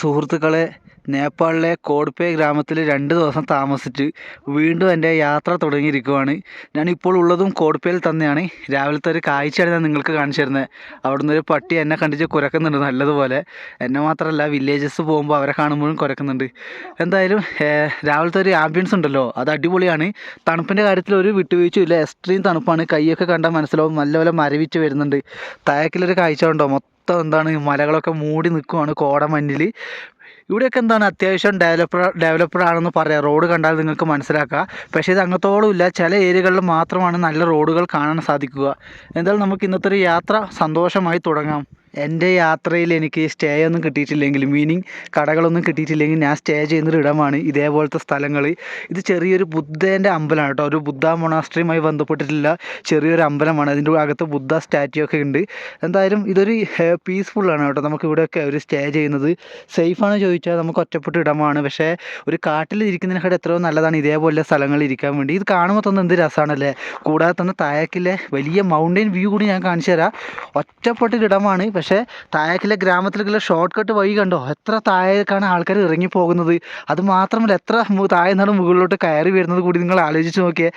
സുഹൃത്തുക്കളെ നേപ്പാളിലെ കോഡ്പേ ഗ്രാമത്തിൽ രണ്ട് ദിവസം താമസിച്ച് വീണ്ടും എന്റെ യാത്ര തുടങ്ങിയിരിക്കുവാണ്. ഞാനിപ്പോൾ ഉള്ളതും കോഡ്പേയിൽ തന്നെയാണ്. രാവിലത്തെ ഒരു കാഴ്ചയാണ് ഞാൻ നിങ്ങൾക്ക് കാണിച്ചു തരുന്നത്. അവിടുന്ന് ഒരു പട്ടി എന്നെ കണ്ടിച്ച് കുരക്കുന്നുണ്ട് നല്ലതുപോലെ. എന്നെ മാത്രമല്ല വില്ലേജസ് പോകുമ്പോൾ അവരെ കാണുമ്പോഴും കുരക്കുന്നുണ്ട്. എന്തായാലും രാവിലത്തെ ഒരു ആംബിയൻസ് ഉണ്ടല്ലോ അത് അടിപൊളിയാണ്. തണുപ്പിന്റെ കാര്യത്തിൽ ഒരു വിട്ടുവീഴ്ചയും ഇല്ല. എക്സ്ട്രീം തണുപ്പാണ്. കൈയൊക്കെ കണ്ടാൽ മനസ്സിലാവും. നല്ലപോലെ മരവിച്ച് വരുന്നുണ്ട്. തയക്കിലൊരു കാഴ്ച ഉണ്ടോ? മൊത്തം എന്താണ് മലകളൊക്കെ മൂടി നിൽക്കുവാണ് കോടമഞ്ഞിൽ. ഇവിടെയൊക്കെ എന്താണ് അത്യാവശ്യം ഡെവലപ്പർ ഡെവലപ്പർ ആണെന്ന് പറയാം. റോഡ് കണ്ടാൽ നിങ്ങൾക്ക് മനസ്സിലാക്കാം. പക്ഷേ ഇത് അങ്ങത്തോളം ഇല്ല. ചില ഏരിയകളിൽ മാത്രമാണ് നല്ല റോഡുകൾ കാണാൻ സാധിക്കുക. എന്തായാലും നമുക്ക് ഇന്നത്തെ ഒരു യാത്ര സന്തോഷമായി തുടങ്ങാം. എന്റെ യാത്രയിൽ എനിക്ക് സ്റ്റേ ഒന്നും കിട്ടിയിട്ടില്ലെങ്കിൽ മീനിങ് കടകളൊന്നും കിട്ടിയിട്ടില്ലെങ്കിൽ ഞാൻ സ്റ്റേ ചെയ്യുന്നൊരു ഇടമാണ് ഇതേപോലത്തെ സ്ഥലങ്ങൾ. ഇത് ചെറിയൊരു ബുദ്ധേന്റെ അമ്പലമാണ് കേട്ടോ. ഒരു ബുദ്ധ മൊണാസ്ട്രിയുമായി ബന്ധപ്പെട്ടിട്ടുള്ള ചെറിയൊരു അമ്പലമാണ്. അതിന്റെ അകത്ത് ബുദ്ധ സ്റ്റാറ്റ്യൂ ഒക്കെ ഉണ്ട്. എന്തായാലും ഇതൊരു പീസ്ഫുള്ളാണ് കേട്ടോ. നമുക്ക് ഇവിടെയൊക്കെ ഒരു സ്റ്റേ ചെയ്യുന്നത്. സേഫാണ് ചോദിച്ചാൽ നമുക്ക് ഒറ്റപ്പെട്ട ഇടമാണ്. പക്ഷേ ഒരു കാട്ടിൽ ഇരിക്കുന്നതിനേക്കാൾ എത്രയോ നല്ലതാണ് ഇതേപോലെ സ്ഥലങ്ങളിൽ ഇരിക്കാൻ വേണ്ടി. ഇത് കാണുമ്പോൾ തന്നെ എന്ത് രസമാണല്ലേ? കൂടാതെ തന്നെ തായക്കിലെ വലിയ മൗണ്ടൻ വ്യൂ കൂടി ഞാൻ കാണിച്ചു തരാം ഒറ്റപ്പെട്ടൊരു ഇടമാണ്. പക്ഷേ താഴേക്കിലെ ഗ്രാമത്തിലേക്കുള്ള ഷോർട്ട് കട്ട് വഴി കണ്ടോ? എത്ര താഴേക്കാണ് ആൾക്കാർ ഇറങ്ങി പോകുന്നത് അത് മാത്രമല്ല എത്ര താഴെ നിന്നാണ് മുകളിലോട്ട് കയറി വരുന്നത് കൂടി നിങ്ങൾ ആലോചിച്ച് നോക്കിയേ.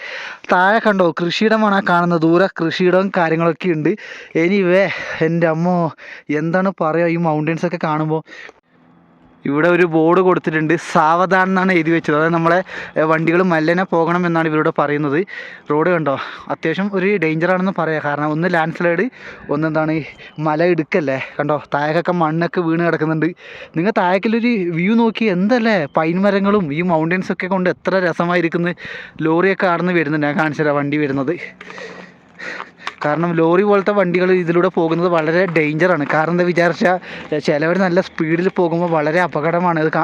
താഴെ കണ്ടോ കൃഷിയിടമാണ് ആ കാണുന്നത്. ദൂരെ കൃഷിയിടവും കാര്യങ്ങളൊക്കെ ഉണ്ട്. എനിവേ എന്റെ അമ്മോ എന്താണ് പറയുക? ഈ മൗണ്ടൻസ് ഒക്കെ കാണുമ്പോൾ ഇവിടെ ഒരു ബോർഡ് കൊടുത്തിട്ടുണ്ട്. സാവധാൻ എന്നാണ് എഴുതി വെച്ചത്. അതായത് നമ്മളെ വണ്ടികൾ മെല്ലനെ പോകണം എന്നാണ് ഇവരോട് പറയുന്നത്. റോഡ് കണ്ടോ? അത്യാവശ്യം ഒരു ഡേഞ്ചർ ആണെന്ന് പറയാം. കാരണം ഒന്ന് ലാൻഡ് സ്ലൈഡ് ഒന്ന് എന്താണ് മല ഇടുക്കല്ലേ? കണ്ടോ? താഴേക്കൊക്കെ മണ്ണൊക്കെ വീണ് കിടക്കുന്നുണ്ട്. നിങ്ങൾ താഴേക്കിലൊരു വ്യൂ നോക്കി എന്തല്ലേ? പൈൻ മരങ്ങളും ഈ മൗണ്ടൻസ് ഒക്കെ കൊണ്ട് എത്ര രസമായിരിക്കുന്നു. ലോറിയൊക്കെ ആടുന്ന് വരുന്നുണ്ട്. ഞാൻ കാണിച്ചു തരാം വണ്ടി വരുന്നത്. കാരണം ലോറി പോലത്തെ വണ്ടികൾ ഇതിലൂടെ പോകുന്നത് വളരെ ഡേഞ്ചറാണ് കാരണം എന്താ വിചാരിച്ചാൽ ചിലവർ നല്ല സ്പീഡിൽ പോകുമ്പോൾ വളരെ അപകടമാണ്. ഇത്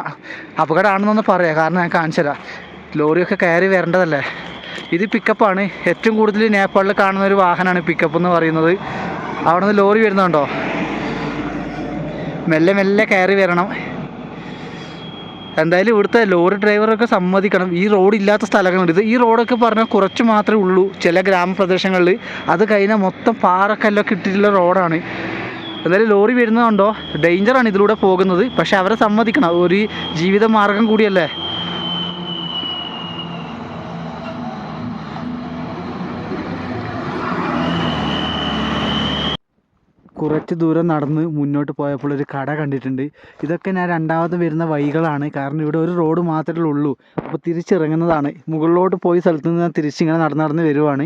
അപകടമാണെന്നൊന്ന് പറയാം. കാരണം ഞാൻ കാണിച്ചു തരാം ലോറിയൊക്കെ കയറി വരേണ്ടതല്ലേ? ഇത് പിക്കപ്പാണ് ഏറ്റവും കൂടുതൽ നേപ്പാളിൽ കാണുന്ന ഒരു വാഹനമാണ് പിക്കപ്പ് എന്ന് പറയുന്നത്. അവിടെ നിന്ന് ലോറി വരുന്നുണ്ടോ? മെല്ലെ മെല്ലെ കയറി വരണം. എന്തായാലും ഇവിടുത്തെ ലോറി ഡ്രൈവറൊക്കെ സമ്മതിക്കണം. ഈ റോഡ് ഇല്ലാത്ത സ്ഥലങ്ങളുണ്ട്. ഇത് ഈ റോഡൊക്കെ പറഞ്ഞാൽ കുറച്ച് മാത്രമേ ഉള്ളൂ. ചില ഗ്രാമപ്രദേശങ്ങളിൽ. അത് കഴിഞ്ഞാൽ മൊത്തം പാറക്കല്ലൊക്കെ ഇട്ടിട്ടുള്ള റോഡാണ് എന്തായാലും ലോറി വരുന്നതുണ്ടോ ഡേഞ്ചറാണ് ഇതിലൂടെ പോകുന്നത്. പക്ഷേ അവരെ സമ്മതിക്കണം. ഒരു ജീവിത മാർഗം കൂടിയല്ലേ? കുറച്ച് ദൂരം നടന്ന് മുന്നോട്ട് പോയപ്പോൾ ഒരു കട കണ്ടിട്ടുണ്ട്. ഇതൊക്കെ ഞാൻ രണ്ടാമത് വരുന്ന വഴികളാണ്. കാരണം ഇവിടെ ഒരു റോഡ് മാത്രമേ ഉള്ളൂ. അപ്പോൾ തിരിച്ചിറങ്ങുന്നതാണ്. മുകളിലോട്ട് പോയി സ്ഥലത്ത് നിന്ന് ഞാൻ തിരിച്ചിങ്ങനെ നടന്ന് നടന്ന് വരുവാണ്.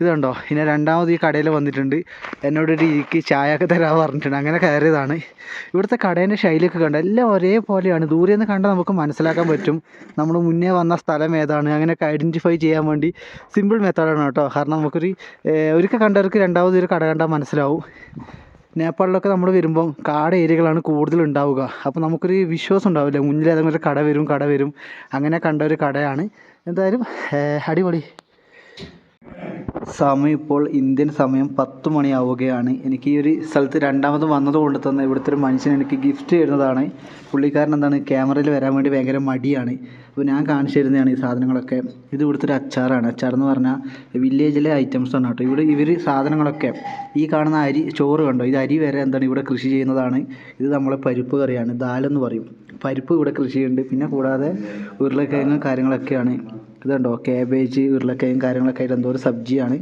ഇത് കണ്ടോ ഇനി രണ്ടാമത് ഈ കടയിൽ വന്നിട്ടുണ്ട്. എന്നോട് ഒരു ഇരിക്ക് ചായ ഒക്കെ തരാൻ പറഞ്ഞിട്ടുണ്ട്. അങ്ങനെ കയറിയതാണ്. ഇവിടുത്തെ കടേന്റെ ശൈലിയൊക്കെ കണ്ടോ? എല്ലാം ഒരേപോലെയാണ്. ദൂരെ നിന്ന് കണ്ടാൽ നമുക്ക് മനസ്സിലാക്കാൻ പറ്റും. നമ്മൾ മുന്നേ വന്ന സ്ഥലം ഏതാണ്? അങ്ങനെയൊക്കെ ഐഡന്റിഫൈ ചെയ്യാൻ വേണ്ടി സിമ്പിൾ മെത്തേഡാണ് കേട്ടോ. കാരണം നമുക്കൊരു ഒരിക്കൽ കണ്ടവർക്ക് രണ്ടാമത് ഒരു കട കണ്ടാൽ മനസ്സിലാവും. നേപ്പാളിലൊക്കെ നമ്മൾ വരുമ്പം കാട് ഏരിയകളാണ് കൂടുതൽ ഉണ്ടാവുക. അപ്പോൾ നമുക്കൊരു വിശ്വാസം ഉണ്ടാവില്ല. മുന്നിൽ ഏതെങ്കിലും ഒരു കട വരും കട വരും. അങ്ങനെ കണ്ട ഒരു കടയാണ്. എന്തായാലും അടിപൊളി. സമയം ഇപ്പോൾ ഇന്ത്യൻ സമയം പത്ത് മണിയാവുകയാണ്. എനിക്ക് ഈ ഒരു സ്ഥലത്ത് രണ്ടാമത് വന്നത് കൊണ്ട് തന്നെ ഇവിടുത്തെ ഒരു മനുഷ്യൻ എനിക്ക് ഗിഫ്റ്റ് തരുന്നതാണ്. പുള്ളിക്കാരൻ എന്താണ് ക്യാമറയിൽ വരാൻ വേണ്ടി ഭയങ്കര മടിയാണ്. അപ്പോൾ ഞാൻ കാണിച്ചു തരുന്നതാണ് ഈ സാധനങ്ങളൊക്കെ. ഇത് ഇവിടുത്തെ ഒരു അച്ചാറാണ്. അച്ചാർ എന്ന് പറഞ്ഞാൽ വില്ലേജിലെ ഐറ്റംസ് ആണ് കേട്ടോ. ഇവിടെ ഇവർ സാധനങ്ങളൊക്കെ ഈ കാണുന്ന അരി ചോറ് കണ്ടോ? ഇത് അരി വരെ എന്താണ് ഇവിടെ കൃഷി ചെയ്യുന്നതാണ്. ഇത് നമ്മളെ പരിപ്പ് കറിയാണ്. ദാലെന്ന് പറയും. പരിപ്പ് ഇവിടെ കൃഷി ചെയ്യുന്നുണ്ട് പിന്നെ കൂടാതെ ഉരുളക്കിഴങ്ങ് കാര്യങ്ങളൊക്കെയാണ്. ഇതുണ്ടോ? കാബേജ് ഉരുളക്കിഴങ്ങ് കാര്യങ്ങളൊക്കെ ആയിട്ട് എന്തോ ഒരു സബ്ജിയാണ്.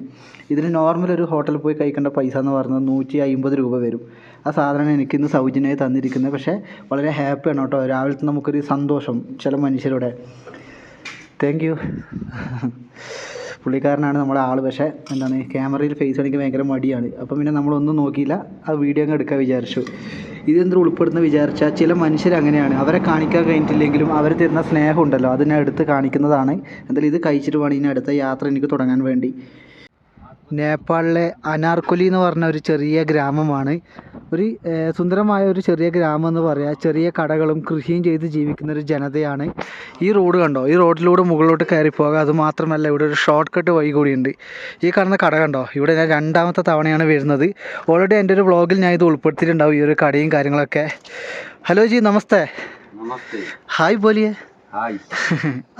ഇതിന് നോർമൽ ഒരു ഹോട്ടലിൽ പോയി കഴിക്കേണ്ട പൈസ എന്ന് പറഞ്ഞാൽ നൂറ്റി അമ്പത് രൂപ വരും. ആ സാധനമാണ് എനിക്ക് ഇന്ന് സൗജന്യമായി തന്നിരിക്കുന്നത്. പക്ഷേ വളരെ ഹാപ്പിയാണ് കേട്ടോ. രാവിലത്തെ നമുക്കൊരു സന്തോഷം ചില മനുഷ്യരുടെ. താങ്ക് യു പുള്ളിക്കാരനാണ് നമ്മുടെ ആൾ പക്ഷേ എന്താണ് ക്യാമറയിൽ ഫേസ് കാണിക്കാൻ ഭയങ്കര മടിയാണ്. അപ്പം പിന്നെ നമ്മളൊന്നും നോക്കിയില്ല. ആ വീഡിയോ അങ്ങ് എടുക്കാൻ വിചാരിച്ചു. ഇതെന്ത് ഉൾപ്പെടുന്ന വിചാരിച്ചാൽ ചില മനുഷ്യർ അങ്ങനെയാണ്. അവരെ കാണിക്കാൻ കഴിഞ്ഞിട്ടില്ലെങ്കിലും അവർ തരുന്ന സ്നേഹം ഉണ്ടല്ലോ അതിനെ എടുത്ത് കാണിക്കുന്നതാണ്. എന്തായാലും ഇത് കഴിച്ചിട്ട് വേണം ഇനി അടുത്ത യാത്ര എനിക്ക് തുടങ്ങാൻ വേണ്ടി. നേപ്പാളിലെ അനാർക്കുലി എന്ന് പറഞ്ഞ ഒരു ചെറിയ ഗ്രാമമാണ്. ഒരു ഏർ, സുന്ദരമായ ഒരു ചെറിയ ഗ്രാമം എന്ന് പറയാം ചെറിയ കടകളും കൃഷിയും ചെയ്ത് ജീവിക്കുന്ന ഒരു ജനതയാണ് ഈ റോഡ് കണ്ടോ ഈ റോഡിലൂടെ മുകളിലോട്ട് കയറി പോകാം അത് മാത്രമല്ല ഇവിടെ ഒരു ഷോർട്ട് കട്ട് വഴി കൂടിയുണ്ട് ഈ കാണുന്ന കട കണ്ടോ ഇവിടെ ഞാൻ രണ്ടാമത്തെ തവണയാണ് വരുന്നത് ഓൾറെഡി എൻ്റെ ഒരു വ്ളോഗിൽ ഞാൻ ഇത് ഉൾപ്പെടുത്തിയിട്ടുണ്ടാവും ഈ ഒരു കടയും കാര്യങ്ങളൊക്കെ ഹലോ ജി നമസ്തേ नमस्ते ഹായ് बोलिए हाय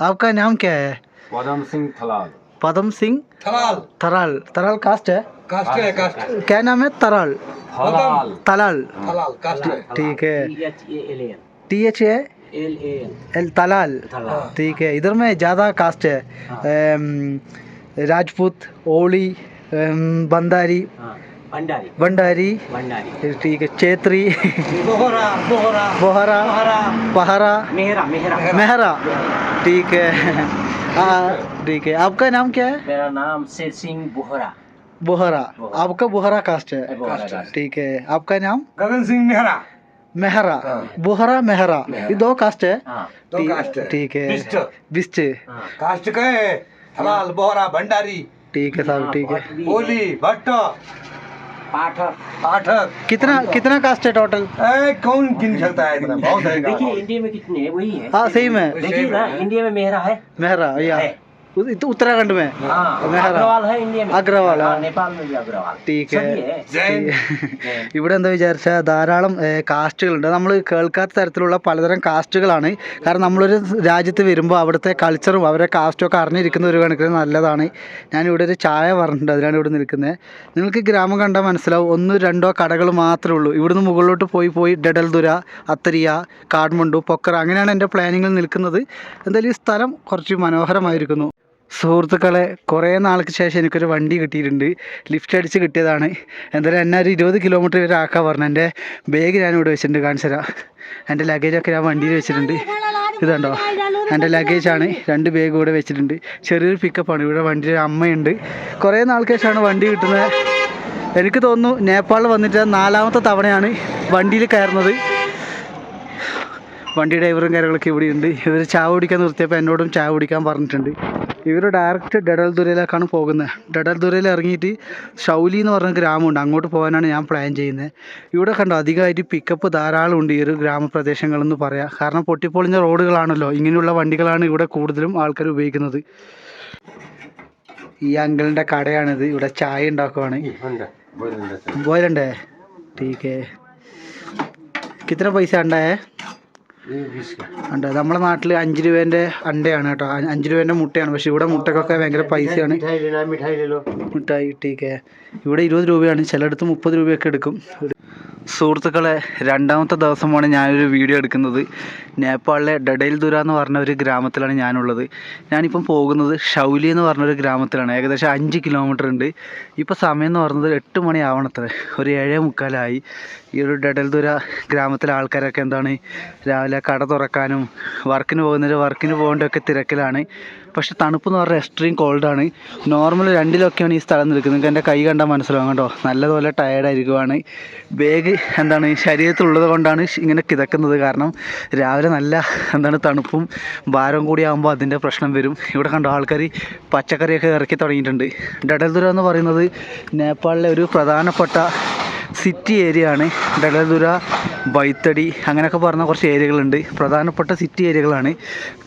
आपका नाम क्या है पदम सिंह थलाल पदम सिंह। थलाल तराल तराल कास्ट है। कास्ट है कास्ट क्या नाम है? तराल थलाल तलाल कास्ट है। ठीक है। T H A L L Talal तलाल ठीक है। इधर में ज़्यादा कास्ट है। राजपूत ओली बंदारी हाँ। भंडारी। भंडारी। ठीक है। चेत्री। बोहरा बोहरा। बोहरा। बोहरा। पहरा। मेहरा मेहरा। मेहरा। ठीक है हाँ। ठीक है। आपका नाम क्या है? मेरा नाम शेर सिंह बोहरा। बोहरा। आपका बोहरा कास्ट है। ठीक है। आपका नाम? गगन सिंह मेहरा। मेहरा। बोहरा मेहरा। ये दो कास्ट है। हाँ। दो ठीक- कास्ट है। ठीक है। बिस्ट हाँ। कास्ट का है हलाल बोहरा भंडारी। ठीक है साहब हाँ, ठीक है भी भट्ट। पाठक। पाठक। कितना कितना कास्ट है टोटल कौन गिन सकता है इतना? बहुत है देखिए इंडिया में कितने हैं? वही है। हाँ सही में देखिए ना इंडिया में मेहरा है। मेहरा या। है। उत- इत- उत्तराखंड में हाँ मेहरा। अग्रवाल है इंडिया में अग्रवाल, हाँ, हाँ। नेपाल में भी अग्रवाल ठीक है सभी है जैन जैन। ഇവിടെ എന്താ വിചാരിച്ചാൽ ധാരാളം ഏഹ്, കാസ്റ്റുകളുണ്ട് നമ്മൾ കേൾക്കാത്ത തരത്തിലുള്ള പലതരം കാസ്റ്റുകളാണ് കാരണം നമ്മളൊരു രാജ്യത്ത് വരുമ്പോൾ അവിടുത്തെ കൾച്ചറും അവരുടെ കാസ്റ്റും ഒക്കെ അറിഞ്ഞിരിക്കുന്ന ഒരു കണക്കിന് നല്ലതാണ് ഞാൻ ഇവിടെ ഒരു ചായ പറഞ്ഞിട്ടുണ്ട് അതിനാണ് ഇവിടെ നിൽക്കുന്നത് നിങ്ങൾക്ക് ഗ്രാമം കണ്ടാൽ മനസ്സിലാവും ഒന്നോ രണ്ടോ കടകൾ മാത്രമേ ഉള്ളൂ ഇവിടുന്ന് മുകളിലോട്ട് പോയി പോയി ഡഡൽദുര അത്തരിയ കാഠ്മണ്ഡു പൊക്കറ അങ്ങനെയാണ് എൻ്റെ പ്ലാനിങ്ങിൽ നിൽക്കുന്നത് എന്തായാലും ഈ സ്ഥലം കുറച്ച് മനോഹരമായിരിക്കുന്നു സുഹൃത്തുക്കളെ കുറേ നാൾക്ക് ശേഷം എനിക്കൊരു വണ്ടി കിട്ടിയിട്ടുണ്ട്. ലിഫ്റ്റ് അടിച്ച് കിട്ടിയതാണ്. എന്തായാലും എന്നെ ഒരു ഇരുപത് കിലോമീറ്റർ വരെ ആക്കാൻ പറഞ്ഞു. എന്റെ ബാഗ് ഞാൻ ഇവിടെ വെച്ചിട്ടുണ്ട് കാണിച്ചു തരാം. എന്റെ ലഗേജൊക്കെ ഞാൻ വണ്ടിയിൽ വെച്ചിട്ടുണ്ട്. ഇതുണ്ടോ എന്റെ ലഗേജാണ് രണ്ട് ബാഗ് ഇവിടെ വെച്ചിട്ടുണ്ട്. ചെറിയൊരു പിക്കപ്പാണ് ഇവിടെ വണ്ടിയിൽ അമ്മയുണ്ട്. കുറേ നാൾക്ക് ശേഷമാണ് വണ്ടി കിട്ടുന്നത്. എനിക്ക് തോന്നുന്നു നേപ്പാളിൽ വന്നിട്ട് നാലാമത്തെ തവണയാണ് വണ്ടിയിൽ കയറുന്നത്. വണ്ടി ഡ്രൈവറും കാര്യങ്ങളൊക്കെ ഇവിടെ ഉണ്ട്. ഇവർ ചായ കുടിക്കാൻ നിർത്തിയപ്പോൾ എന്നോടും ചായ കുടിക്കാൻ പറഞ്ഞിട്ടുണ്ട്. ഇവർ ഡയറക്റ്റ് ഡെഡൽ ദുരയിലേക്കാണ് പോകുന്നത് ഡെഡൽ ദുരയിൽ ഇറങ്ങിയിട്ട് ഷൗലി എന്ന് പറഞ്ഞ ഗ്രാമമുണ്ട്. അങ്ങോട്ട് പോകാനാണ് ഞാൻ പ്ലാൻ ചെയ്യുന്നത് ഇവിടെ കണ്ടോ അധികമായിട്ട് പിക്കപ്പ് ധാരാളം ഉണ്ട് ഈ ഒരു ഗ്രാമപ്രദേശങ്ങളെന്ന് പറയാം. കാരണം പൊട്ടിപ്പൊളിഞ്ഞ റോഡുകളാണല്ലോ. ഇങ്ങനെയുള്ള വണ്ടികളാണ് ഇവിടെ കൂടുതലും ആൾക്കാർ ഉപയോഗിക്കുന്നത്. ഈ അങ്കിളിന്റെ കടയാണിത്. ഇവിടെ ചായ ഉണ്ടാക്കുവാണ്. പോയിരണ്ടേ ടീക്കേ കിത്ര പൈസ ഉണ്ടായേ ഉണ്ട്. നമ്മുടെ നാട്ടിൽ അഞ്ച് രൂപേന്റെ അണ്ടയാണ് കേട്ടോ. അഞ്ച് രൂപേന്റെ മുട്ടയാണ്. പക്ഷെ ഇവിടെ മുട്ടക്കൊക്കെ ഭയങ്കര പൈസയാണ്. മുട്ടായി ടീക്കെ ഇവിടെ ഇരുപത് രൂപയാണ്. ചിലയിടത്ത് മുപ്പത് രൂപയൊക്കെ എടുക്കും. സുഹൃത്തുക്കളെ രണ്ടാമത്തെ ദിവസമാണ് ഞാനൊരു വീഡിയോ എടുക്കുന്നത്. നേപ്പാളിലെ ഡഡൈൽദുര എന്ന് പറഞ്ഞ ഒരു ഗ്രാമത്തിലാണ് ഞാനുള്ളത്. ഞാനിപ്പം പോകുന്നത് ഷൗലി എന്ന് പറഞ്ഞൊരു ഗ്രാമത്തിലാണ്. ഏകദേശം അഞ്ച് കിലോമീറ്റർ ഉണ്ട്. ഇപ്പോൾ സമയം എന്ന് പറഞ്ഞത് എട്ട് മണി ആവണത്രേ. ഒരു ഏഴേ മുക്കാലായി. ഈ ഒരു ഡഡൽദുര ഗ്രാമത്തിലെ ആൾക്കാരൊക്കെ എന്താണ്? രാവിലെ കട തുറക്കാനും വർക്കിന് പോകുന്നവർ വർക്കിന് പോകേണ്ടതൊക്കെ തിരക്കിലാണ്. പക്ഷെ തണുപ്പ് എന്ന് പറഞ്ഞാൽ എക്സ്ട്രീം കോൾഡാണ് നോർമൽ രണ്ടിലൊക്കെയാണ് ഈ സ്ഥലം നിൽക്കുന്നത് നിങ്ങൾക്ക് എന്റെ കൈ കണ്ടാൽ മനസ്സിലാവും കേട്ടോ. നല്ലതുപോലെ ടയേർഡായിരിക്കുവാണ് ബാഗ് എന്താണ് ശരീരത്തിലുള്ളത് കൊണ്ടാണ് ഇങ്ങനെ കിതക്കുന്നത്. കാരണം രാവിലെ നല്ല എന്താണ് തണുപ്പും ഭാരവും കൂടി ആകുമ്പോൾ അതിന്റെ പ്രശ്നം വരും. ഇവിടെ കണ്ടോ ആൾക്കാർ പച്ചക്കറിയൊക്കെ ഇറക്കി തുടങ്ങിയിട്ടുണ്ട്. ഡഡൽദുര എന്ന് പറയുന്നത് നേപ്പാളിലെ ഒരു പ്രധാനപ്പെട്ട സിറ്റി ഏരിയ ആണ്. ഡലതുര ബൈത്തടി അങ്ങനെയൊക്കെ പറഞ്ഞ കുറച്ച് ഏരിയകളുണ്ട് പ്രധാനപ്പെട്ട സിറ്റി ഏരിയകളാണ്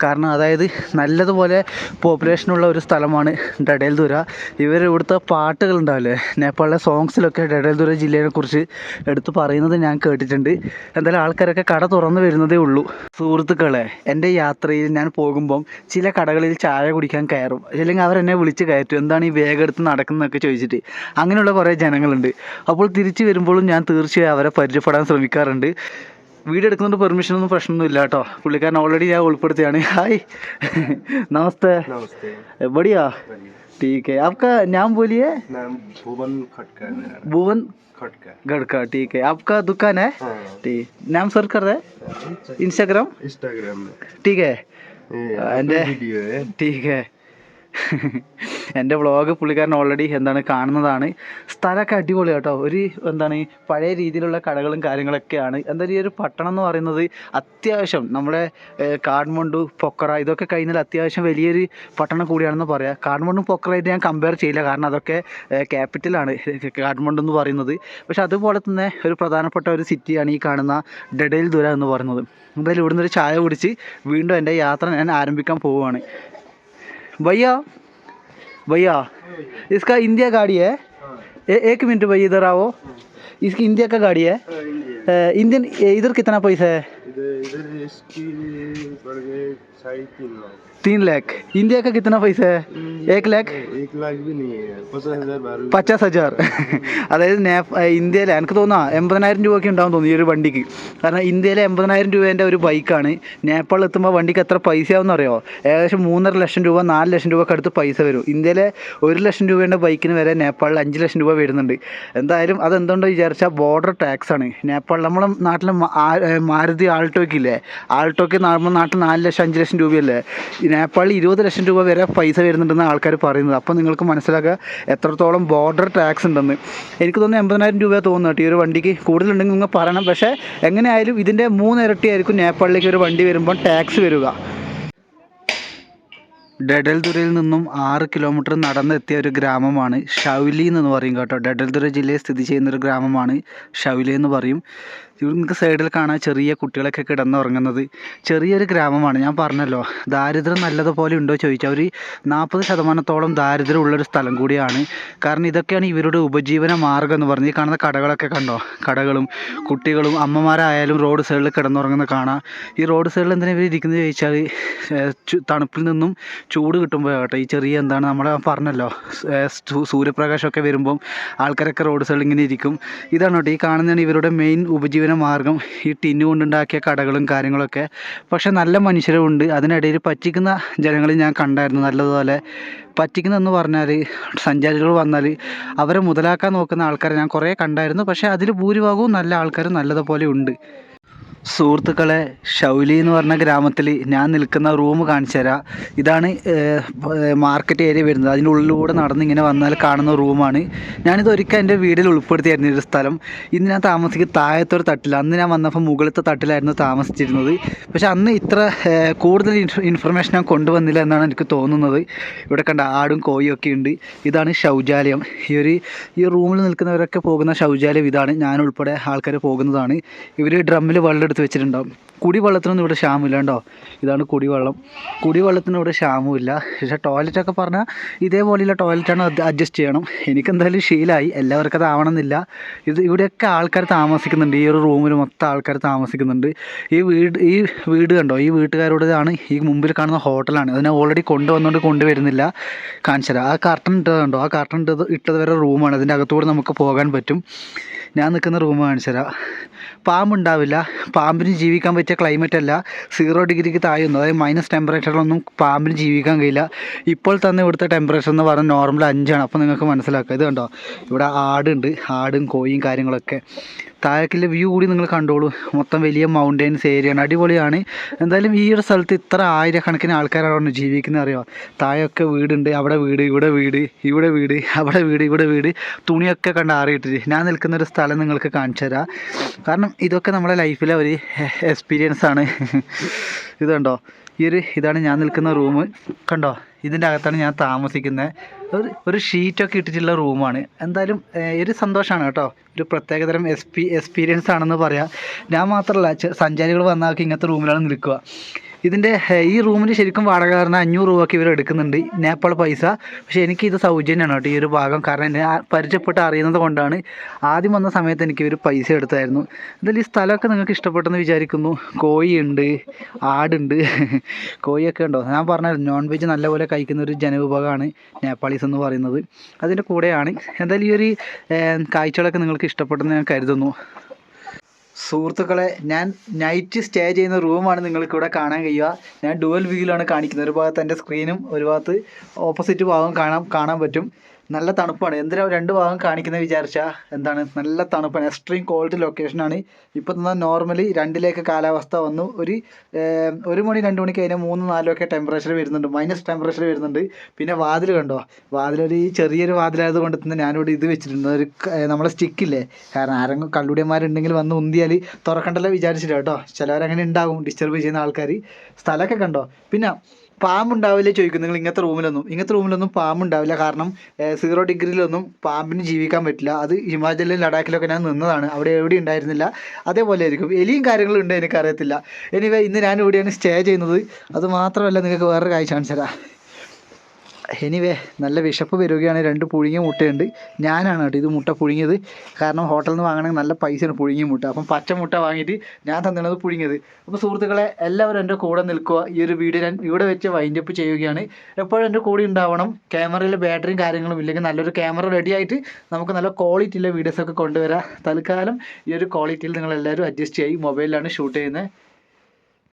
കാരണം അതായത് നല്ലതുപോലെ പോപ്പുലേഷനുള്ള ഒരു സ്ഥലമാണ് ഡഡേൽദുര ഇവർ ഇവിടുത്തെ പാട്ടുകളുണ്ടാവില്ലേ നേപ്പാളിലെ സോങ്സിലൊക്കെ ഡഡേൽദുര ജില്ലയെ കുറിച്ച് എടുത്ത് പറയുന്നത് ഞാൻ കേട്ടിട്ടുണ്ട്. എന്തായാലും ആൾക്കാരൊക്കെ കട തുറന്നു വരുന്നതേ ഉള്ളൂ. സുഹൃത്തുക്കളെ എന്റെ യാത്രയിൽ ഞാൻ പോകുമ്പം ചില കടകളിൽ ചായ കുടിക്കാൻ കയറും. അല്ലെങ്കിൽ അവരെന്നെ വിളിച്ച് കയറ്റും. എന്താണ് ഈ വേഗം എടുത്ത് നടക്കുന്നതൊക്കെ ചോദിച്ചിട്ട്. അങ്ങനെയുള്ള കുറേ ജനങ്ങളുണ്ട്. അപ്പോൾ തിരിച്ചു വരുമ്പോഴും ഞാൻ തീർച്ചയായും അവരെ പരിചയപ്പെടാൻ ശ്രമിക്കാറുണ്ട് വീഡിയോ എടുക്കുന്നതുകൊണ്ട് പെർമിഷൻ ഒന്നും പ്രശ്നമൊന്നും ഇല്ല കേട്ടോ പുള്ളിക്കാരൻ ഓൾറെഡി ഞാൻ ഉൾപ്പെടുത്തിയാണ് ഹായ് നമസ്തേ नमस्ते बढ़िया ठीक है आपका नाम बोलिए नाम भुवन खटका है मेरा भुवन खटका गढ़का ठीक है आपका दुकान है हाँ ठीक नाम सर्च कर रहे हैं इंस्टाग्राम इंस्टाग्राम में ठीक है ये എൻ്റെ वीडियो है ठीक है എന്റെ വ്ളോഗ് പുള്ളിക്കാരൻ ഓൾറെഡി എന്താണ് കാണുന്നതാണ്. സ്ഥലമൊക്കെ അടിപൊളി കേട്ടോ. ഒരു എന്താണ് പഴയ രീതിയിലുള്ള കടകളും കാര്യങ്ങളൊക്കെയാണ്. എന്തായാലും ഈ ഒരു പട്ടണം എന്ന് പറയുന്നത് അത്യാവശ്യം നമ്മുടെ കാഠ്മണ്ഡു പൊക്കറ ഇതൊക്കെ കഴിഞ്ഞാൽ അത്യാവശ്യം വലിയൊരു പട്ടണം കൂടിയാണെന്ന് പറയാം. കാഠ്മണ്ഡും പൊക്കറായിട്ട് ഞാൻ കമ്പയർ ചെയ്യില്ല. കാരണം അതൊക്കെ ക്യാപിറ്റലാണ് കാഠ്മണ്ഡു എന്ന് പറയുന്നത്. പക്ഷേ അതുപോലെ തന്നെ ഒരു പ്രധാനപ്പെട്ട ഒരു സിറ്റിയാണ് ഈ കാണുന്ന ഡെഡേൽ ദുര എന്ന് പറയുന്നത്. എന്തായാലും ഇവിടുന്ന് ഒരു ചായ കുടിച്ച് വീണ്ടും എന്റെ യാത്ര ഞാൻ ആരംഭിക്കാൻ പോവുകയാണ്. भैया भैया इसका इंडिया गाड़ी है। ए, एक मिनट भैया इधर आओ। इसकी इंडिया का गाड़ी है। अ, इंडियन इधर कितना पैसा है? इधर इधर इसकी पड़ गए साढ़े तीन लाख तीन लाख इंडिया का कितना पैसा है एक लाख एक लाख भी नहीं है पचास हजार बारह പച്ചാസ് ഹജാർ അതായത് നേപ്പ് ഇന്ത്യയിലെ എനിക്ക് തോന്നുക എൺപതിനായിരം രൂപയൊക്കെ ഉണ്ടാവും തോന്നുന്നു ഈ ഒരു വണ്ടിക്ക് കാരണം ഇന്ത്യയിലെ എൺപതിനായിരം രൂപേൻ്റെ ഒരു ബൈക്കാണ് നേപ്പാളിൽ എത്തുമ്പോൾ വണ്ടിക്ക് എത്ര പൈസയാവുമെന്ന് അറിയോ ഏകദേശം മൂന്നര ലക്ഷം രൂപ നാല് ലക്ഷം രൂപക്ക് അടുത്ത് പൈസ വരും ഇന്ത്യയിലെ ഒരു ലക്ഷം രൂപേൻ്റെ ബൈക്കിന് വരെ നേപ്പാളിൽ അഞ്ച് ലക്ഷം രൂപ വരുന്നുണ്ട് എന്തായാലും അതെന്തുകൊണ്ട് വിചാരിച്ചാൽ ബോർഡർ ടാക്സ് ആണ് നേപ്പാൾ നമ്മുടെ നാട്ടിലെ മാ- ആ- ഏ, മാരുതി ആൾട്ടോയ്ക്ക് ഇല്ലേ ആൾട്ടോയ്ക്ക് നമ്മുടെ നാട്ടിൽ നാല് ലക്ഷം അഞ്ച് ലക്ഷം രൂപയല്ലേ? നേപ്പാളിൽ ഇരുപത് ലക്ഷം രൂപ വരെ പൈസ വരുന്നുണ്ടെന്ന് ആൾക്കാർ പറയുന്നത്. അപ്പോൾ നിങ്ങൾക്ക് മനസ്സിലാക്കുക എത്രത്തോളം ബോർഡർ ടാക്സ് ഉണ്ടെന്ന്. എനിക്ക് തോന്നുന്നു എൺപതിനായിരം രൂപ തോന്നുന്നു ഈ ഒരു വണ്ടിക്ക്. കൂടുതലുണ്ടെങ്കിൽ നിങ്ങൾ പറയണം. പക്ഷേ എങ്ങനെയായാലും ഇതിന്റെ മൂന്നിരട്ടിയായിരിക്കും നേപ്പാളിലേക്ക് ഒരു വണ്ടി വരുമ്പോൾ ടാക്സ് വരിക. ഡഡൽദുരയിൽ നിന്നും ആറ് കിലോമീറ്റർ നടന്നെത്തിയ ഒരു ഗ്രാമമാണ് ഷൗലി എന്ന് പറയും കേട്ടോ. ഡഡൽദുര ജില്ലയിൽ സ്ഥിതി ചെയ്യുന്ന ഒരു ഗ്രാമമാണ് ഷൗലി എന്ന് പറയും. നിങ്ങൾക്ക് സൈഡിൽ കാണാൻ ചെറിയ കുട്ടികളൊക്കെ കിടന്നുറങ്ങുന്നത് ചെറിയൊരു ഗ്രാമമാണ്. ഞാൻ പറഞ്ഞല്ലോ ദാരിദ്ര്യം നല്ലതുപോലെ ഉണ്ടോ ചോദിച്ചാൽ ഒരു നാൽപ്പത് ശതമാനത്തോളം ദാരിദ്ര്യം ഉള്ളൊരു സ്ഥലം കൂടിയാണ്. കാരണം ഇതൊക്കെയാണ് ഇവരുടെ ഉപജീവന മാർഗം എന്ന് പറഞ്ഞ് ഈ കാണുന്ന കടകളൊക്കെ കണ്ടോ? കടകളും കുട്ടികളും അമ്മമാരായാലും റോഡ് സൈഡിൽ കിടന്നുറങ്ങുന്ന കാണാം. ഈ റോഡ് സൈഡിൽ എന്തിനാ ഇവർ ഇരിക്കുന്നത് ചോദിച്ചാൽ തണുപ്പിൽ നിന്നും ചൂട് കിട്ടുമ്പോൾ കേട്ടോ. ഈ ചെറിയ എന്താണ് നമ്മൾ പറഞ്ഞല്ലോ സൂര്യപ്രകാശമൊക്കെ വരുമ്പം ആൾക്കാരൊക്കെ റോഡ് സൈഡിൽ ഇങ്ങനെ ഇരിക്കും. ഇതാണ് കേട്ടോ ഈ കാണുന്നതാണ് ഇവരുടെ മെയിൻ ഉപജീവന മാർഗം ഈ ടിന്നു കൊണ്ടുണ്ടാക്കിയ കടകളും കാര്യങ്ങളൊക്കെ. പക്ഷേ നല്ല മനുഷ്യരും ഉണ്ട് അതിനിടയിൽ പറ്റിക്കുന്ന ജനങ്ങളെ ഞാൻ കണ്ടായിരുന്നു നല്ലതുപോലെ. പറ്റിക്കുന്നതെന്ന് പറഞ്ഞാൽ സഞ്ചാരികൾ വന്നാൽ അവരെ മുതലാക്കാൻ നോക്കുന്ന ആൾക്കാരെ ഞാൻ കുറേ കണ്ടായിരുന്നു. പക്ഷേ അതിൽ ഭൂരിഭാഗവും നല്ല ആൾക്കാർ നല്ലതുപോലെ ഉണ്ട്. സുഹൃത്തുക്കളെ ഷൗലി എന്ന് പറഞ്ഞ ഗ്രാമത്തിൽ ഞാൻ നിൽക്കുന്ന റൂം കാണിച്ചു തരാം. ഇതാണ് മാർക്കറ്റ് ഏരിയ വരുന്നത്. അതിന്റെ ഉള്ളിലൂടെ നടന്ന് ഇങ്ങനെ വന്നാൽ കാണുന്ന റൂമാണ്. ഞാനിത് ഒരിക്കൽ എന്റെ വീടിൽ ഉൾപ്പെടുത്തിയായിരുന്നു ഒരു സ്ഥലം. ഇന്ന് ഞാൻ താമസിക്കുന്ന താഴത്തൊരു തട്ടിൽ അന്ന് ഞാൻ വന്നപ്പോൾ മുകളിലത്തെ തട്ടിലായിരുന്നു താമസിച്ചിരുന്നത്. പക്ഷെ അന്ന് ഇത്ര കൂടുതൽ ഇൻഫർമേഷൻ ഞാൻ കൊണ്ടുവന്നില്ല എന്നാണ് എനിക്ക് തോന്നുന്നത്. ഇവിടെ കണ്ട ആടും കോയും ഒക്കെ ഉണ്ട്. ഇതാണ് ശൗചാലയം. ഈ ഒരു ഈ റൂമിൽ നിൽക്കുന്നവരൊക്കെ പോകുന്ന ശൗചാലയം ഇതാണ്. ഞാൻ ഉൾപ്പെടെ ആൾക്കാർ പോകുന്നതാണ്. ഇവർ ഡ്രമ്മിൽ വെള്ളം എടുത്ത് വെച്ചിട്ടുണ്ടാവും. കുടിവെള്ളത്തിനൊന്നും ഇവിടെ ക്ഷാമില്ല കേട്ടോ. ഇതാണ് കുടിവെള്ളം. കുടിവെള്ളത്തിന് ഇവിടെ ക്ഷാമമില്ല പക്ഷേ ടോയ്ലറ്റൊക്കെ പറഞ്ഞാൽ ഇതേപോലെയുള്ള ടോയ്ലറ്റാണ് അഡ്ജസ്റ്റ് ചെയ്യണം. എനിക്കെന്തായാലും ശീലമായി എല്ലാവർക്കും അത് ആവണമെന്നില്ല. ഇത് ഇവിടെയൊക്കെ ആൾക്കാർ താമസിക്കുന്നുണ്ട്. ഈ ഒരു റൂമിൽ മൊത്തം ആൾക്കാർ താമസിക്കുന്നുണ്ട്. ഈ വീട് ഈ വീട് കണ്ടോ? ഈ വീട്ടുകാരുടേതാണ് ഈ മുമ്പിൽ കാണുന്ന ഹോട്ടലാണ്. അതിനെ ഓൾറെഡി കൊണ്ടുവന്നുകൊണ്ട് കൊണ്ടുവരുന്നില്ല. കാണിച്ചുതരാം. ആ കർട്ടൻ ഇട്ടത് കണ്ടോ? ആ കർട്ടൻ ഇട്ടത് ഇട്ടത് വരെ റൂമാണ് അതിന്റെ അകത്തൂടെ നമുക്ക് പോകാൻ പറ്റും. ഞാൻ നിൽക്കുന്ന റൂം കാണിച്ചുതരാം. പാമ്പുണ്ടാവില്ല. പാമ്പിന് ജീവിക്കാൻ പറ്റിയ ക്ലൈമറ്റ് അല്ല. സീറോ ഡിഗ്രിക്ക് താഴെയൊന്നും അതായത് മൈനസ് ടെമ്പറേച്ചറിലൊന്നും പാമ്പിന് ജീവിക്കാൻ കഴിയില്ല. ഇപ്പോൾ തന്നെ ഇവിടുത്തെ ടെമ്പറേച്ചർ എന്ന് പറഞ്ഞാൽ നോർമൽ അഞ്ചാണ്. അപ്പോൾ നിങ്ങൾക്ക് മനസ്സിലാക്കുക ഇത് കണ്ടോ? ഇവിടെ ആടുണ്ട്. ആടും കോയും കാര്യങ്ങളൊക്കെ. താഴേക്കുള്ള വ്യൂ കൂടി നിങ്ങൾ കണ്ടോളൂ. മൊത്തം വലിയ മൗണ്ടെയിൻസ് ഏരിയയാണ് അടിപൊളിയാണ്. എന്തായാലും ഈ ഒരു സ്ഥലത്ത് ഇത്ര ആയിരക്കണക്കിന് ആൾക്കാരാണ് ജീവിക്കുന്നത് അറിയാം? താഴെയൊക്കെ വീടുണ്ട് അവിടെ വീട് ഇവിടെ വീട് ഇവിടെ വീട് അവിടെ വീട് ഇവിടെ വീട്. തുണിയൊക്കെ കണ്ട് ആറിയിട്ടിട്ട്. ഞാൻ നിൽക്കുന്ന ഒരു സ്ഥലം നിങ്ങൾക്ക് കാണിച്ചു തരാം. കാരണം ഇതൊക്കെ നമ്മുടെ ലൈഫിലെ ഒരു എക്സ്പീരിയൻസ് ആണ്. ഇത് കണ്ടോ ഈ ഒരു ഇതാണ് ഞാൻ നിൽക്കുന്ന റൂം. കണ്ടോ? ഇതിന്റെ അകത്താണ് ഞാൻ താമസിക്കുന്നത്. ഒരു ഒരു ഷീറ്റൊക്കെ ഇട്ടിട്ടുള്ള റൂമാണ്. എന്തായാലും ഒരു സന്തോഷമാണ് കേട്ടോ. ഒരു പ്രത്യേകതരം എക്സ്പീ എക്സ്പീരിയൻസ് ആണെന്ന് പറയാം. ഞാൻ മാത്രമല്ല സഞ്ചാരികൾ വന്നാൽ ഇങ്ങനത്തെ റൂമിലാണ് നിൽക്കുക. ഇതിന്റെ ഈ റൂമിന് ശരിക്കും വാടക കാരണം അഞ്ഞൂറ് രൂപയ്ക്ക് ഇവർ എടുക്കുന്നുണ്ട്. നേപ്പാൾ പൈസ. പക്ഷേ എനിക്ക് ഇത് സൗജന്യമാണ് കേട്ടോ ഈ ഒരു ഭാഗം. കാരണം എന്നെ പരിചയപ്പെട്ട് അറിയുന്നത് കൊണ്ടാണ് ആദ്യം വന്ന സമയത്ത് എനിക്ക് ഇവർ പൈസ എടുത്തായിരുന്നു. എന്തായാലും ഈ സ്ഥലമൊക്കെ നിങ്ങൾക്ക് ഇഷ്ടപ്പെട്ടെന്ന് വിചാരിക്കുന്നു. കോഴിയുണ്ട് ആടുണ്ട്. കോഴിയൊക്കെ ഉണ്ടോ? ഞാൻ പറഞ്ഞായിരുന്നു നോൺ വെജ് നല്ലപോലെ കഴിക്കുന്ന ഒരു ജനവിഭാഗമാണ് നേപ്പാളീസ് എന്ന് പറയുന്നത്. അതിന്റെ കൂടെയാണ്. എന്തായാലും ഈ ഒരു കാഴ്ചകളൊക്കെ നിങ്ങൾക്ക് ഇഷ്ടപ്പെട്ടെന്ന് ഞാൻ കരുതുന്നു. സുഹൃത്തുക്കളെ ഞാൻ നൈറ്റ് സ്റ്റേ ചെയ്യുന്ന റൂമാണ് നിങ്ങൾക്കിവിടെ കാണാൻ കഴിയുക. ഞാൻ ഡുവൽ വ്യൂയിലാണ് കാണിക്കുന്നത്. ഒരു ഭാഗത്ത് എന്റെ സ്ക്രീനും ഒരു ഭാഗത്ത് ഓപ്പോസിറ്റ് ഭാഗം കാണാൻ കാണാൻ പറ്റും. നല്ല തണുപ്പാണ്. എന്തിനാ രണ്ട് ഭാഗം കാണിക്കുന്നത് വിചാരിച്ചാൽ എന്താണ്? നല്ല തണുപ്പാണ്. എക്സ്ട്രീം കോൾഡ് ലൊക്കേഷനാണ് ഇപ്പോൾ തന്നെ നോർമലി രണ്ടിലേക്ക് കാലാവസ്ഥ വന്നു. ഒരു ഒരു മണി രണ്ട് മണിക്ക് കഴിഞ്ഞാൽ മൂന്ന് നാലൊക്കെ ടെമ്പറേച്ചർ വരുന്നുണ്ട്. മൈനസ് ടെമ്പറേച്ചർ വരുന്നുണ്ട്. പിന്നെ വാതിൽ കണ്ടോ? വാതിലൊരു ചെറിയൊരു വാതിലായത് കൊണ്ട് തന്നെ ഞാനിവിടെ ഇത് വെച്ചിട്ടുണ്ട്. ഒരു നമ്മളെ സ്റ്റിക്കില്ലേ കാരണം ആരെങ്കിലും കള്ളുടിയന്മാരുണ്ടെങ്കിൽ വന്ന് ഉന്തിയാൽ തുറക്കണ്ടല്ലോ വിചാരിച്ചിട്ട് കേട്ടോ. ചിലവരങ്ങനെ ഉണ്ടാവും ഡിസ്റ്റർബ് ചെയ്യുന്ന ആൾക്കാർ സ്ഥലമൊക്കെ കണ്ടോ? പിന്നെ പാമ്പുണ്ടാവില്ലേ ചോദിക്കും. നിങ്ങൾ ഇങ്ങനത്തെ റൂമിലൊന്നും ഇങ്ങനത്തെ റൂമിലൊന്നും പാമ്പുണ്ടാവില്ല. കാരണം സീറോ ഡിഗ്രിയിലൊന്നും പാമ്പിന് ജീവിക്കാൻ പറ്റില്ല. അത് ഹിമാചലിലും ലഡാക്കിലൊക്കെ ഞാൻ നിന്നതാണ്. അവിടെ എവിടെ ഉണ്ടായിരുന്നില്ല. അതേപോലെ ആയിരിക്കും എലിയും കാര്യങ്ങളും ഉണ്ട് എനിക്കറിയത്തില്ല. എനിവേ ഇന്ന് ഞാൻ ഇവിടെയാണ് സ്റ്റേ ചെയ്യുന്നത്. അത് മാത്രമല്ല നിങ്ങൾക്ക് വേറൊരു കാഴ്ച കാണിച്ചു തരാം എനിവേ നല്ല വിശപ്പ് വരികയാണ്. രണ്ട് പുഴുങ്ങിയ മുട്ടയുണ്ട്. ഞാനാണ് കേട്ടോ ഇത് മുട്ട പുഴുങ്ങിയത്. കാരണം ഹോട്ടലിൽ നിന്ന് വാങ്ങണമെങ്കിൽ നല്ല പൈസയാണ് പുഴുങ്ങിയ മുട്ട. അപ്പം പച്ച മുട്ട വാങ്ങിയിട്ട് ഞാൻ തന്നിരുന്നത് പുഴുങ്ങിയത്. അപ്പോൾ സുഹൃത്തുക്കളെ എല്ലാവരും എന്റെ കൂടെ നിൽക്കുക. ഈ ഒരു വീഡിയോ ഞാൻ ഇവിടെ വെച്ച് വൈൻഡപ്പ് ചെയ്യുകയാണ്. എപ്പോഴും എന്റെ കൂടെ ഉണ്ടാവണം. ക്യാമറയിലെ ബാറ്ററിയും കാര്യങ്ങളും ഇല്ലെങ്കിൽ നല്ലൊരു ക്യാമറ റെഡി ആയിട്ട് നമുക്ക് നല്ല ക്വാളിറ്റിയുള്ള വീഡിയോസൊക്കെ കൊണ്ടുവരാം. തൽക്കാലം ഈ ഒരു ക്വാളിറ്റിയിൽ നിങ്ങളെല്ലാവരും അഡ്ജസ്റ്റ് ചെയ്യും. മൊബൈലിലാണ് ഷൂട്ട് ചെയ്യുന്നത്.